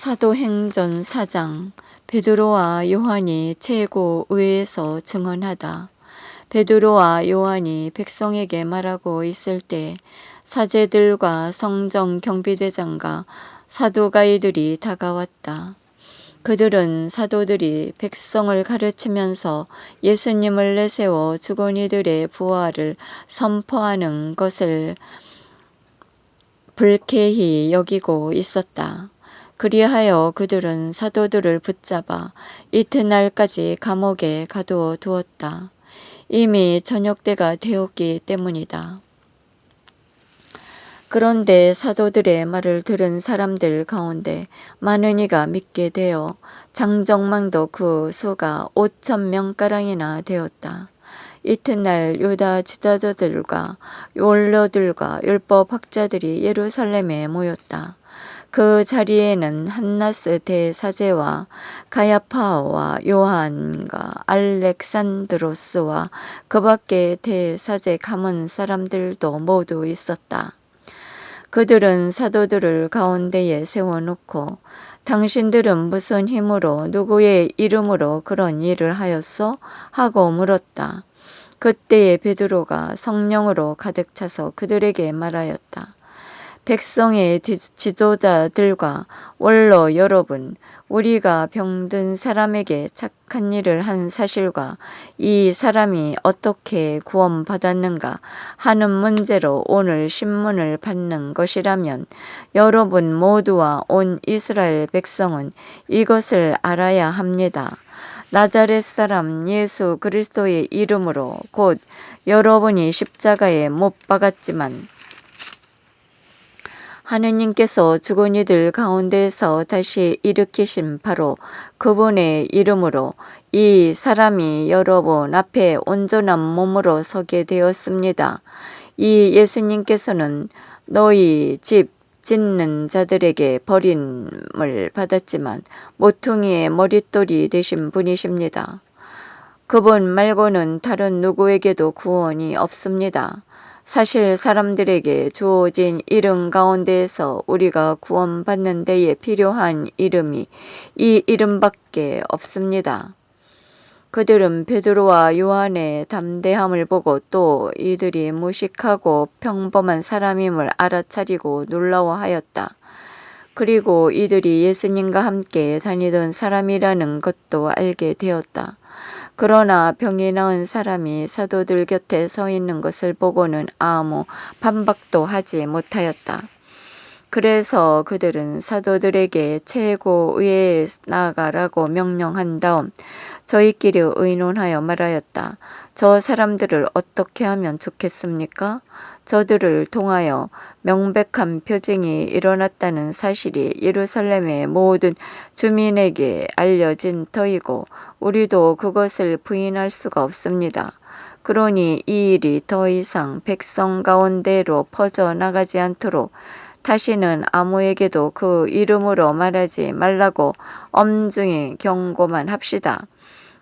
사도행전 4장 베드로와 요한이 최고 의회에서 증언하다. 베드로와 요한이 백성에게 말하고 있을 때 사제들과 성정 경비대장과 사도가이들이 다가왔다. 그들은 사도들이 백성을 가르치면서 예수님을 내세워 죽은 이들의 부활을 선포하는 것을 불쾌히 여기고 있었다. 그리하여 그들은 사도들을 붙잡아 이튿날까지 감옥에 가두어 두었다. 이미 저녁 때가 되었기 때문이다. 그런데 사도들의 말을 들은 사람들 가운데 많은 이가 믿게 되어 장정망도 그 수가 5천 명가량이나 되었다. 이튿날 유다 지자들과 원로들과 율법 학자들이 예루살렘에 모였다. 그 자리에는 한나스 대사제와 가야파와 요한과 알렉산드로스와 그 밖에 대사제 가문 사람들도 모두 있었다. 그들은 사도들을 가운데에 세워놓고 당신들은 무슨 힘으로 누구의 이름으로 그런 일을 하였어? 하고 물었다. 그때에 베드로가 성령으로 가득 차서 그들에게 말하였다. 백성의 지도자들과 원로 여러분, 우리가 병든 사람에게 착한 일을 한 사실과 이 사람이 어떻게 구원받았는가 하는 문제로 오늘 신문을 받는 것이라면 여러분 모두와 온 이스라엘 백성은 이것을 알아야 합니다. 나자렛 사람 예수 그리스도의 이름으로 곧 여러분이 십자가에 못 박았지만 하느님께서 죽은 이들 가운데서 다시 일으키신 바로 그분의 이름으로 이 사람이 여러분 앞에 온전한 몸으로 서게 되었습니다. 이 예수님께서는 너희 집 짓는 자들에게 버림을 받았지만 모퉁이의 머릿돌이 되신 분이십니다. 그분 말고는 다른 누구에게도 구원이 없습니다. 사실 사람들에게 주어진 이름 가운데에서 우리가 구원받는 데에 필요한 이름이 이 이름밖에 없습니다. 그들은 베드로와 요한의 담대함을 보고 또 이들이 무식하고 평범한 사람임을 알아차리고 놀라워하였다. 그리고 이들이 예수님과 함께 다니던 사람이라는 것도 알게 되었다. 그러나 병이 나은 사람이 사도들 곁에 서 있는 것을 보고는 아무 반박도 하지 못하였다. 그래서 그들은 사도들에게 최고 의회에 나아가라고 명령한 다음 저희끼리 의논하여 말하였다. 저 사람들을 어떻게 하면 좋겠습니까? 저들을 통하여 명백한 표징이 일어났다는 사실이 예루살렘의 모든 주민에게 알려진 터이고 우리도 그것을 부인할 수가 없습니다. 그러니 이 일이 더 이상 백성 가운데로 퍼져나가지 않도록 다시는 아무에게도 그 이름으로 말하지 말라고 엄중히 경고만 합시다.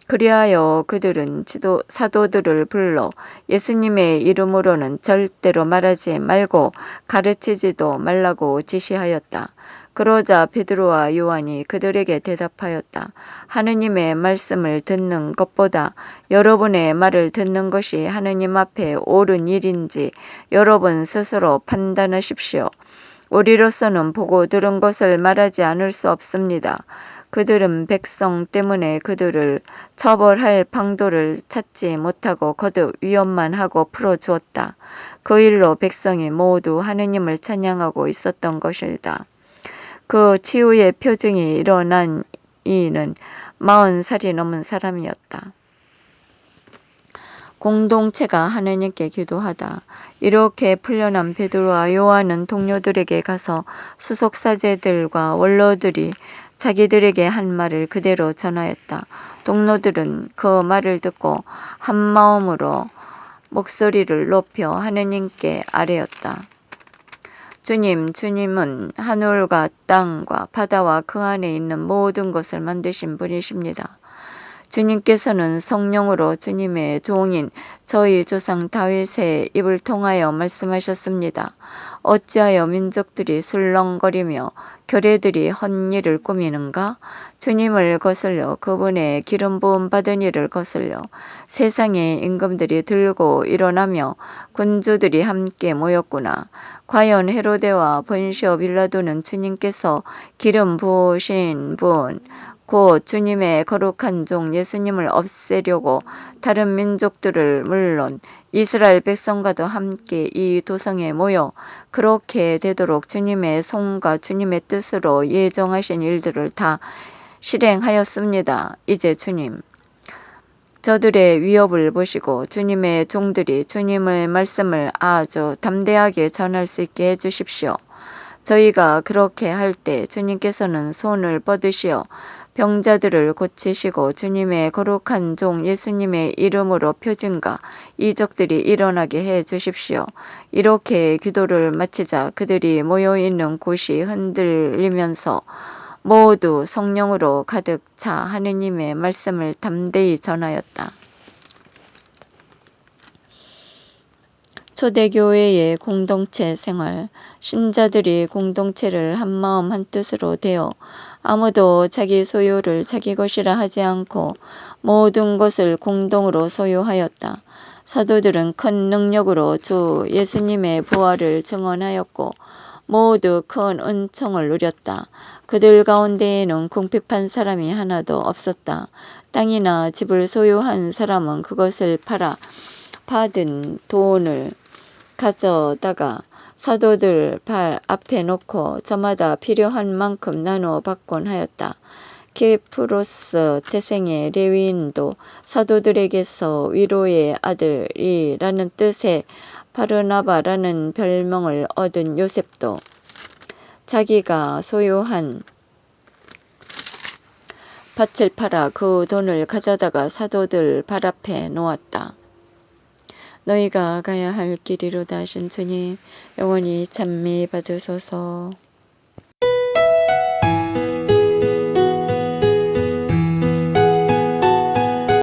그리하여 그들은 지도 사도들을 불러 예수님의 이름으로는 절대로 말하지 말고 가르치지도 말라고 지시하였다. 그러자 베드로와 요한이 그들에게 대답하였다. 하느님의 말씀을 듣는 것보다 여러분의 말을 듣는 것이 하느님 앞에 옳은 일인지 여러분 스스로 판단하십시오. 우리로서는 보고 들은 것을 말하지 않을 수 없습니다. 그들은 백성 때문에 그들을 처벌할 방도를 찾지 못하고 거듭 위험만 하고 풀어주었다. 그 일로 백성이 모두 하느님을 찬양하고 있었던 것이다. 그 치유의 표징이 일어난 이는 마흔 살이 넘은 사람이었다. 공동체가 하느님께 기도하다. 이렇게 풀려난 베드로와 요한은 동료들에게 가서 수속 사제들과 원로들이 자기들에게 한 말을 그대로 전하였다. 동료들은 그 말을 듣고 한 마음으로 목소리를 높여 하느님께 아뢰었다. 주님, 주님은 하늘과 땅과 바다와 그 안에 있는 모든 것을 만드신 분이십니다. 주님께서는 성령으로 주님의 종인 저희 조상 다윗의 입을 통하여 말씀하셨습니다. 어찌하여 민족들이 술렁거리며 교례들이 헛일을 꾸미는가? 주님을 거슬려 그분의 기름 부음 받은 이를 거슬려 세상의 임금들이 들고 일어나며 군주들이 함께 모였구나. 과연 헤로데와 본시오 빌라도는 주님께서 기름 부으신 분, 곧 주님의 거룩한 종 예수님을 없애려고 다른 민족들을 물론 이스라엘 백성과도 함께 이 도성에 모여 그렇게 되도록 주님의 손과 주님의 뜻으로 예정하신 일들을 다 실행하였습니다. 이제 주님, 저들의 위협을 보시고 주님의 종들이 주님의 말씀을 아주 담대하게 전할 수 있게 해주십시오. 저희가 그렇게 할 때 주님께서는 손을 뻗으시어 병자들을 고치시고 주님의 거룩한 종 예수님의 이름으로 표징과 이적들이 일어나게 해 주십시오. 이렇게 기도를 마치자 그들이 모여 있는 곳이 흔들리면서 모두 성령으로 가득 차 하느님의 말씀을 담대히 전하였다. 초대교회의 공동체 생활, 신자들이 공동체를 한마음 한뜻으로 되어 아무도 자기 소유를 자기 것이라 하지 않고 모든 것을 공동으로 소유하였다. 사도들은 큰 능력으로 주 예수님의 부활을 증언하였고 모두 큰 은총을 누렸다. 그들 가운데에는 궁핍한 사람이 하나도 없었다. 땅이나 집을 소유한 사람은 그것을 팔아 받은 돈을 가져다가 사도들 발 앞에 놓고 저마다 필요한 만큼 나누어 받곤 하였다. 케프로스 태생의 레위인도 사도들에게서 위로의 아들이라는 뜻의 바르나바라는 별명을 얻은 요셉도 자기가 소유한 밭을 팔아 그 돈을 가져다가 사도들 발 앞에 놓았다. 너희가 가야 할 길이로다 주님 영원히 찬미 받으소서.